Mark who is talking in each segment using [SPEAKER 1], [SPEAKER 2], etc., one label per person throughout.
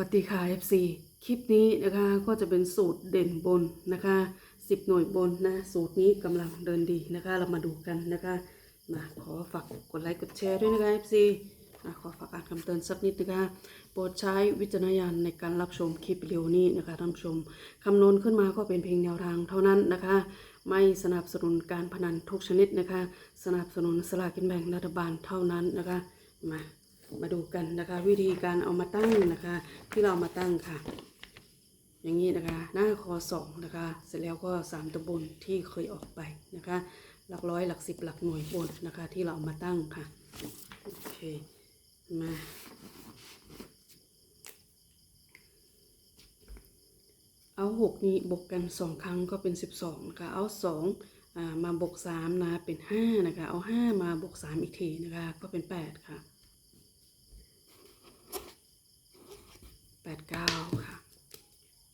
[SPEAKER 1] วัสดีค่ะ FC คลิปนี้นะคะก็จะเป็นสูตรเด่นบนนะคะ10 หน่วยบนนะ สูตรนี้กำลังเดินดีนะคะ เรามาดูกันนะคะมาขอฝากกดไลค์กดแชร์ด้วยนะคะ FC อะขอฝากอ่านคำเตือนสักนิดนะคะโปรดใช้วิจารณญาณในการรับชมคลิปวิดีโอนี้นะคะท่านผู้ชมคำนวณขึ้นมาก็เป็นเพียงแนวทางเท่านั้นนะคะ ไม่สนับสนุนการพนันทุกชนิดนะคะ สนับสนุนสลากกินแบ่งรัฐบาลเท่านั้นนะคะมา มาดูกันนะคะ วิธีการเอามาตั้งนะคะ ที่เรามาตั้งค่ะ อย่างนี้นะคะ หน้าคอสองนะคะ เสร็จแล้วก็สามตัวบนที่เคยออกไปนะคะ หลักร้อยหลักสิบหลักหน่วยบนนะคะ ที่เราเอามาตั้งค่ะโอเคมาเอาหกนี้บวกกันสองครั้งก็เป็นสิบสองนะคะ เอาสองอ่ามาบวกสามนะเป็นห้านะคะ เอาห้ามาบวกสามอีกทีนะคะ ก็เป็นแปดค่ะ แป ดเก้าค่ะ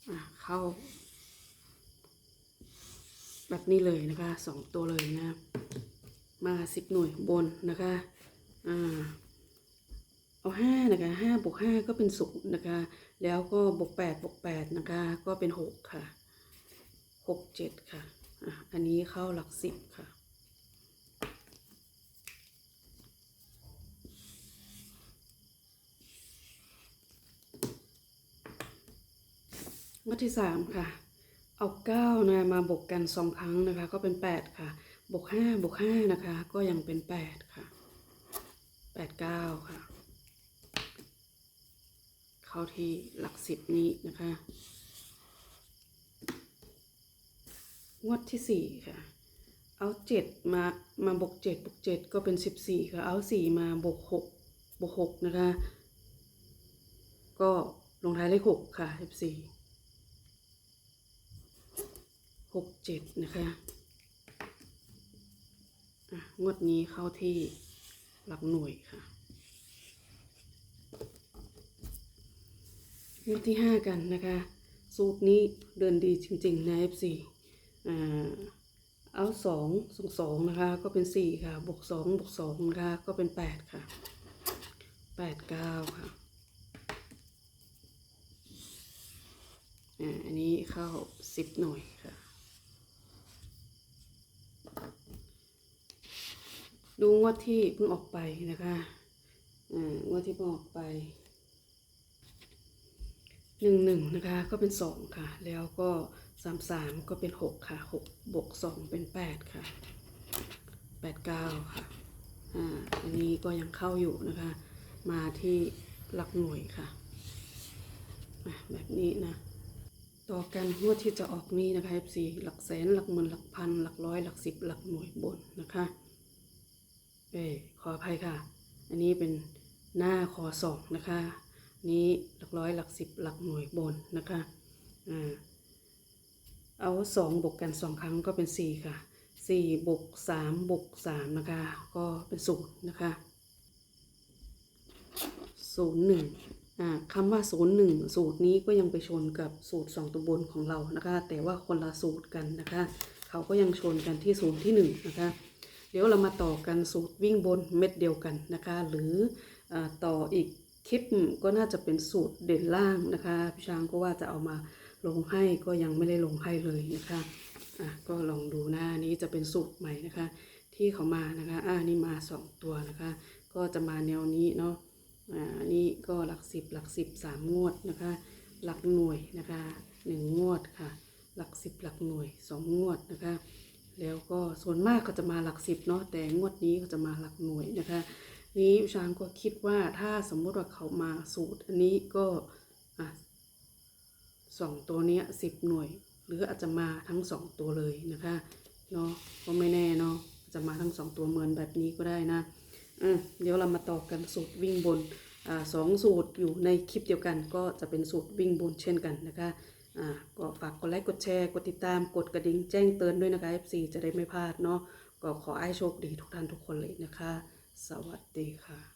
[SPEAKER 1] อะ เข้า แบบนี้เลยนะคะสองตัวเลยนะ มาสิบหน่วยบนนะคะ อ่า เอาห้านะคะห้าบวกห้าก็เป็นศูนย์นะคะ แล้วก็บวกแปดบวกแปดนะคะ ก็เป็นหกค่ะหกเจ็ดค่ะ อะ อันนี้เข้าหลักสิบค่ะ งวดที่สามค่ะ เอาเก้านะมาบวกกันสองครั้งนะคะ ก็เป็นแปดค่ะ บวกห้าบวกห้านะคะ ก็ยังเป็นแปดค่ะแปดเก้าค่ะ เข้าที่หลักสิบนี้นะคะงวดที่สี่ค่ะ เอาเจ็ดมา มาบวกเจ็ดบวกเจ็ดก็เป็นสิบสี่ค่ะ เอาสี่มาบวกหกบวกหกนะคะ ก็ลงท้ายเลขหกค่ะสิบสี่ หกเจ็ดนะคะงวดนี้เข้าที่หลักหน่วยค่ะงวดที่ห้ากันนะคะ สูตรนี้เดินดีจริงๆ นะ F4 อ่าเอาสองสองสองนะคะ ก็เป็นสี่ค่ะ บวกสองบวกสองนะคะ ก็เป็นแปดค่ะแปดเก้าค่ะอันนี้เข้าสิบหน่วยค่ะ ดูงวดที่เพิ่งออกไปนะคะอ่างวดที่เพิ่งออกไปหนึ่งหนึ่งนะคะก็เป็นสองค่ะ แล้วก็สามสามก็เป็นหกค่ะหกบวกสองเป็นแปดค่ะแปดเก้าค่ะอ่าอันนี้ก็ยังเข้าอยู่นะคะ มาที่หลักหน่วยค่ะแบบนี้นะต่อกันงวดที่จะออกนี้นะคะ FC หลักแสนหลักหมื่นหลักพันหลักร้อยหลักสิบหลักหน่วยบนนะคะ เอ้ขออภัยค่ะ อันนี้เป็นหน้าคอสองนะคะ นี้หลักร้อยหลักสิบหลักหน่วยบนนะคะอ่าเอาสองบวกกันสองครั้งก็เป็นสี่ค่ะสี่บวกสามบวกสามนะคะ ก็เป็นศูนย์นะคะศูนย์หนึ่งอ่าคำว่าศูนย์หนึ่งสูตรนี้ก็ยังไปชนกับสูตรสองตัวบนของเรานะคะ แต่ว่าคนละสูตรกันนะคะ เขาก็ยังชนกันที่ศูนย์ที่หนึ่งนะคะ เดี๋ยวเรามาต่อกันสูตรวิ่งบนเม็ดเดียวกันนะคะ หรืออต่ออีกคลิปก็น่าจะเป็นสูตรเด่นล่างนะคะพี่ช้างก็ว่าจะเอามาลงให้ก็ยังไม่ได้ลงให้เลยนะคะอะก็ลองดูหน้านี้จะเป็นสูตรใหม่นะคะ ที่เขามานะคะอ่านี่มาสองตัวนะคะ ก็จะมาแนวนี้เนาะอ่านี่ก็หลักสิบหลักสิบสามงวดนะคะ หลักหน่วยนะคะหนึ่งงวดค่ะ หลักสิบหลักหน่วยสองงวดนะคะ แล้วก็ส่วนมากก็จะมาหลักสิบเนาะแต่งวดนี้ก็จะมาหลักหน่วยนะคะ นี้ชางก็คิดว่าถ้าสมมุติว่าเขามาสูตร อันนี้ก็อะสองตัวเนี้ยสิบหน่วย หรืออาจจะมาทั้งสองตัวเลยนะคะเนาะก็ไม่แน่เนาะจะมาทั้งสองตัวเหมือนแบบนี้ก็ได้นะอะเดี๋ยวเรามาต่อกันสูตรวิ่งบนอ่าสองสูตรอยู่ในคลิปเดียวกัน ก็จะเป็นสูตรวิ่งบนเช่นกันนะคะ อ่าก็ฝากกดไลค์กดแชร์ กดติดตามกดกระดิ่งแจ้งเตือนด้วยนะคะ FC จะได้ไม่พลาดเนาะก็ขอให้โชคดีทุกท่านทุกคนเลยนะคะ สวัสดีค่ะ